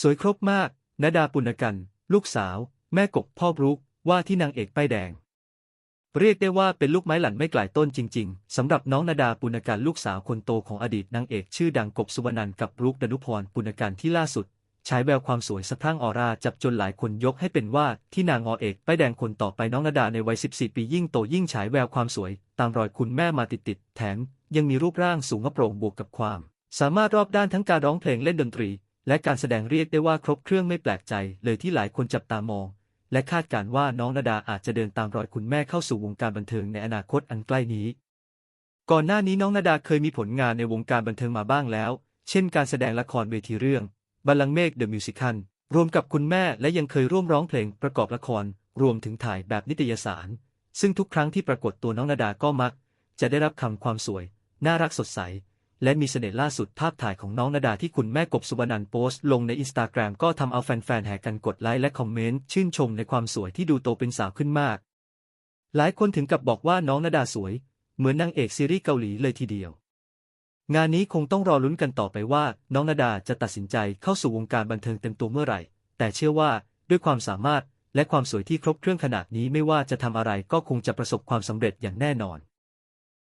สวยครบมากนดาปุณกัน ลูกสาว แม่กบพ่อบรุก ว่าที่นางเอกป้ายแดง เรียกได้ว่าเป็นลูกไม้หลั่นไม่ไกลต้นจริง ๆสำหรับน้องนาดาปุณกันลูกสาวคนโตของอดีตนางเอกชื่อดังกบสุวรรณันกับรุกดนุพรปุณกันที่ล่าสุดฉายแววความสวยสะพรั่งออร่าจับจนหลายคนยกให้เป็นว่าที่นางอเอกป้ายแดงคนต่อไปน้องนาดาในวัย 14 ปียิ่งโตยิ่งฉายแววความสวย ตามรอยคุณแม่มาติดๆแถมยังมีรูปร่างสูงโปร่งบวกกับความ สามารถรอบด้านทั้งการร้องเพลงเล่นดนตรี และการแสดงเรียกได้ว่าครบเครื่องไม่แปลกใจเลยที่หลายคนจับตามอง และคาดการณ์ว่าน้องนาดาอาจจะเดินตามรอยคุณแม่เข้าสู่วงการบันเทิงในอนาคตอันใกล้นี้ ก่อนหน้านี้น้องนาดาเคยมีผลงานในวงการบันเทิงมาบ้างแล้ว เช่นการแสดงละครเวทีเรื่องบัลลังก์เมฆเดอะมิวสิคัลรวมกับคุณแม่และยังเคยร่วมร้องเพลงประกอบละคร รวมถึงถ่ายแบบนิตยสาร ซึ่งทุกครั้งที่ปรากฏตัวน้องนาดาก็มัก จะได้รับคำความสวย น่ารักสดใส และมีเสน่ห์ล่าสุดภาพถ่ายของน้องนาดาที่คุณแม่กบสุวรรณันโพสต์ลงในอินสตาแกรมก็ทำเอาแฟนๆแห่กันกดไลค์และคอมเมนต์ชื่นชมในความสวยที่ดูโตเป็นสาวขึ้นมาก หลายคนถึงกับบอกว่าน้องนาดาสวย เหมือนนางเอกซีรีส์เกาหลีเลยทีเดียว งานนี้คงต้องรอลุ้นกันต่อไปว่า น้องนาดาจะตัดสินใจเข้าสู่วงการบันเทิงเต็มตัวเมื่อไหร่ แต่เชื่อว่าด้วยความสามารถและความสวยที่ครบเครื่องขนาดนี้ไม่ว่าจะทำอะไรก็คงจะประสบความสำเร็จอย่างแน่นอน